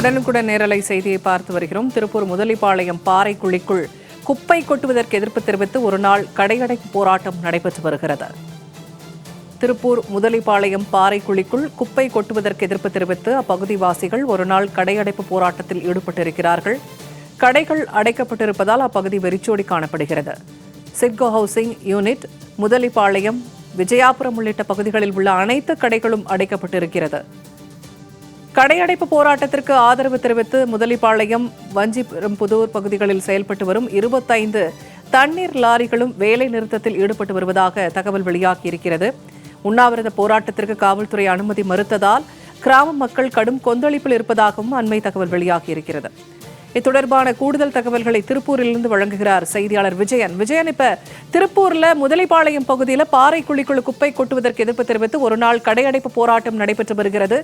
உடனுக்குடன் நேரலை செய்தியை பார்த்து வருகிறோம். திருப்பூர் முதலிப்பாளையம் பாறை குழிக்குள் குப்பை கொட்டுவதற்கு எதிர்ப்பு தெரிவித்து ஒரு நாள் கடையடைப்பு போராட்டம் நடைபெற்று வருகிறது. திருப்பூர் முதலிப்பாளையம் பாறை குழிக்குள் குப்பை கொட்டுவதற்கு எதிர்ப்பு தெரிவித்து அப்பகுதிவாசிகள் ஒரு நாள் கடையடைப்பு போராட்டத்தில் ஈடுபட்டிருக்கிறார்கள். கடைகள் அடைக்கப்பட்டிருப்பதால் அப்பகுதி வெறிச்சோடி காணப்படுகிறது. சிட்கோ ஹவுசிங் யூனிட் முதலிப்பாளையம் விஜயாபுரம் உள்ளிட்ட பகுதிகளில் உள்ள அனைத்து கடைகளும் அடைக்கப்பட்டிருக்கிறது. கடையடைப்பு போராட்டத்திற்கு ஆதரவு தெரிவித்து முதலிப்பாளையம் வஞ்சிபெரும்புதூர் பகுதிகளில் செயல்பட்டு வரும் இருபத்தைந்து தண்ணீர் லாரிகளும் வேலை நிறுத்தத்தில் ஈடுபட்டு வருவதாக தகவல் வெளியாகியிருக்கிறது. உண்ணாவிரத போராட்டத்திற்கு காவல்துறை அனுமதி மறுத்ததால் கிராம மக்கள் கடும் கொந்தளிப்பில் இருப்பதாகவும் அண்மை தகவல் வெளியாகியிருக்கிறது. இது தொடர்பான கூடுதல் தகவல்களை திருப்பூரிலிருந்து வழங்குகிறார் செய்தியாளர் விஜயன். விஜயன் இப்ப திருப்பூர்ல முதலைப்பாளையம் பகுதியில் பாறை குழிக்குள் குப்பை கொட்டுவதற்கு எதிர்ப்பு தெரிவித்து ஒரு நாள் கடையடைப்பு போராட்டம் நடைபெற்று வருகிறது.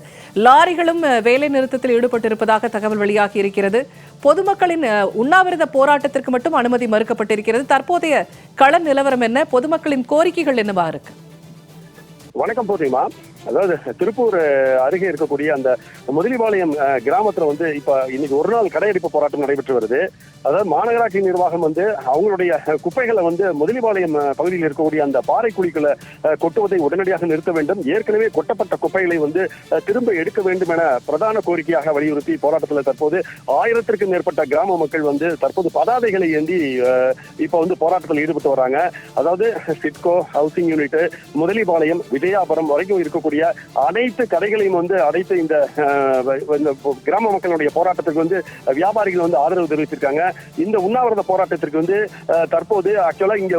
லாரிகளும் வேலை நிறுத்தத்தில் ஈடுபட்டிருப்பதாக தகவல் வெளியாகி இருக்கிறது. பொதுமக்களின் உண்ணாவிரத போராட்டத்திற்கு மட்டும் அனுமதி மறுக்கப்பட்டிருக்கிறது. தற்போதைய கள நிலவரம் என்ன? பொதுமக்களின் கோரிக்கைகள் என்னவா இருக்கு? வணக்கம் பூர்ணிமா அதாவது திருப்பூர் அருகே இருக்கக்கூடிய அந்த முதலிபாளையம் கிராமத்துல வந்து இப்ப இன்னைக்கு ஒரு நாள் கடையெடுப்பு போராட்டம் நடைபெற்று வருது. அதாவது மாநகராட்சி நிர்வாகம் வந்து அவங்களுடைய குப்பைகளை வந்து முதலிபாளையம் பகுதியில் இருக்கக்கூடிய அந்த பாறை குழிக்குள்ள கொட்டுவதை உடனடியாக நிறுத்த வேண்டும். ஏற்கனவே கொட்டப்பட்ட குப்பைகளை வந்து திரும்ப எடுக்க வேண்டும் என பிரதான கோரிக்கையாக வலியுறுத்தி போராட்டத்தில் தற்போது ஆயிரத்திற்கும் மேற்பட்ட கிராம மக்கள் வந்து தற்போது பதாதைகளை ஏந்தி இப்ப வந்து போராட்டத்தில் ஈடுபட்டு வராங்க. அதாவது சிட்கோ ஹவுசிங் யூனிட் முதலிபாளையம் விஜயாபுரம் வரைக்கும் இருக்கக்கூடிய அனைத்து கடைகளையும் வந்து அடைத்து இந்த இந்த கிராம மக்களுடைய போராட்டத்துக்கு வந்து வியாபாரிகள் வந்து ஆதரவு தெரிவிச்சிருக்காங்க இந்த உண்ணாவிரத போராட்டத்திற்கு வந்து தற்போது ஆக்சுவலா இங்க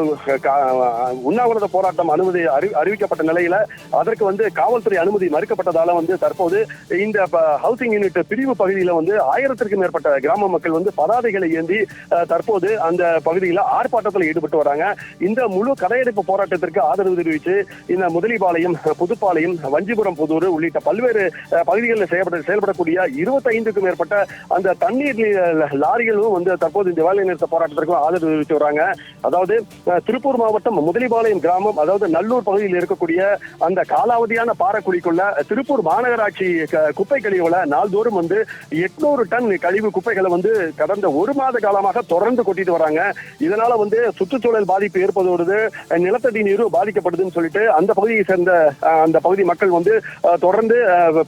உண்ணாவிரத போராட்டம் அனுமதி அறி- அறிவிக்கப்பட்ட நிலையில அதற்கு வந்து காவல்துறை அனுமதி மறுக்கப்பட்டதால வந்து தற்போது இந்த ஹவுசிங் யூனிட் பிரிவு பகுதியில வந்து ஆயிரத்திற்கும் மேற்பட்ட கிராம மக்கள் வந்து பதாதைகளை ஏந்தி தற்போது அந்த பகுதியில ஆர்ப்பாட்டத்தில் ஈடுபட்டு வராங்க. இந்த முழு கடையடைப்பு போராட்டத்திற்கு ஆதரவு தெரிவித்து இந்த முதலிபாளையம் புதுப்பாளையம் வஞ்சிபுரம் புதூர் உள்ளிட்ட பல்வேறு பகுதிகளில் செயல்பட செயல்படக்கூடிய இருபத்தைந்துக்கும் மேற்பட்ட அந்த தண்ணீர் லாரிகளும் வந்து தற்போது இந்த வேலை நிறுத்த போராட்டத்திற்கும் ஆதரவு தெரிவித்து வராங்க. அதாவது திருப்பூர் மாவட்டம் முதலிபாளையம் கிராமம் அதாவது நல்லூர் பகுதியில் இருக்கக்கூடிய அந்த காலாவதியான பாறைக்குழிக்குள்ள திருப்பூர் மாநகராட்சி க- குப்பை கழிவுகளை நாள்தோறும் வந்து எட்நூறு டன் கழிவு குப்பைகளை வந்து கடந்த ஒரு மாத காலமாக தொடர்ந்து கொட்டிட்டு வராங்க. இதனால வந்து சுற்றுச்சூழல் பாதிப்பு ஏற்படுவது நிலத்தடி நீரும் பாதிக்கப்படுதுன்னு சொல்லிட்டு அந்த பகுதியை சேர்ந்த அந்த பகுதி மக்கள் வந்து தொடர்ந்து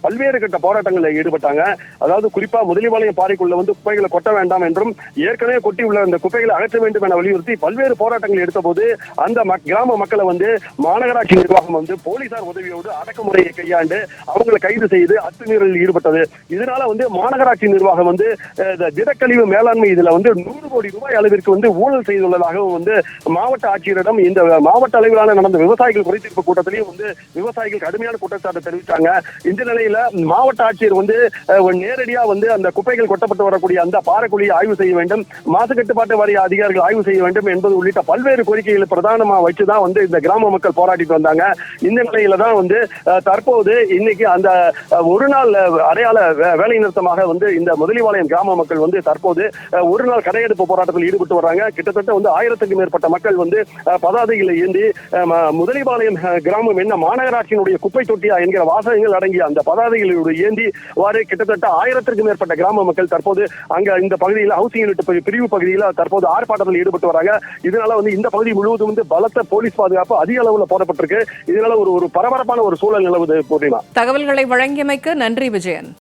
பல்வேறு கட்ட போராட்டங்களில் ஈடுபட்டாங்க. அதாவது குறிப்பா முதலிபாளையம் பாறைக்குள்ள வந்து குப்பைகளை கொட்ட வேண்டாம் என்றும் ஏற்கனவே கொட்டி உள்ள அந்த குப்பைகளை அகற்ற வேண்டும் என வலியுறுத்தி பல்வேறு போராட்டங்கள் எடுத்தபோது அந்த கிராம மக்களை வந்து மாநகராட்சி நிர்வாகம் வந்து போலீசார் உதவியோடு அடக்குமுறையை கையாண்டு அவங்களை கைது செய்து அத்துமீறலில் ஈடுபட்டது. இதனால வந்து மாநகராட்சி நிர்வாகம் வந்து திடக்கழிவு மேலாண்மை இதுல வந்து நூறு கோடி ரூபாய் அளவிற்கு வந்து ஊழல் செய்துள்ளதாகவும் வந்து மாவட்ட ஆட்சியரிடம் இந்த மாவட்ட அளவிலான நடந்த விவசாயிகள் குறைதீர்ப்பு கூட்டத்திலையும் வந்து விவசாயிகள் கடுமையான குற்றச்சாட்டு தெரிவித்தாங்க இந்த நிலையில மாவட்ட ஆட்சியர் வந்து நேரடியா வந்து அந்த குப்பைகள் கொட்டப்பட்டு வரக்கூடிய அந்த பாறைக்குழியை ஆய்வு செய்ய வேண்டும். மாசு கட்டுப்பாட்டு வாரிய அதிகாரிகள் ஆய்வு செய்ய வேண்டும் என்பது உள்ளிட்ட பல்வேறு கோரிக்கைகளை பிரதானமா வச்சுதான் வந்து இந்த கிராம மக்கள் போராட்டிட்டு வந்தாங்க. இந்த நிலையில தான் வந்து தற்போது இன்னைக்கு அந்த ஒரு நாள் அடையாள வேலை நிறுத்தமாக வந்து இந்த முதலிவாளையம் கிராம மக்கள் வந்து தற்போது ஒரு நாள் கடையெடுப்பு போராட்டத்தில் ஈடுபட்டு வர்றாங்க கிட்டத்தட்ட வந்து ஆயிரத்துக்கு மேற்பட்ட மக்கள் வந்து பதாதைகளை ஏந்தி அஹ், முதலிபாளையம் கிராமம் என்ன மாநகராட்சியினுடைய குப்பை தொட்டியா என்கிற வாசகங்கள் அடங்கிய அந்த பதாதைகளோடு ஏந்தி வாரே கிட்டத்தட்ட ஆயிரத்திற்கும் மேற்பட்ட கிராம மக்கள் தற்போது அங்க இந்த பகுதியில் ஹவுசிங் யூனிட் பகுதி- பிரிவு பகுதியில் தற்போது ஆர்ப்பாட்டத்தில் ஈடுபட்டு வராங்க. இதனால வந்து இந்த பகுதி முழுவதும் வந்து பலத்த போலீஸ் பாதுகாப்பு அதிக அளவுல போடப்பட்டிருக்கு. இதனால ஒரு ஒரு பரபரப்பான ஒரு சூழல் நிலவுது பூர்ணிமா. தகவல்களை வழங்கியமைக்கு நன்றி விஜயன்.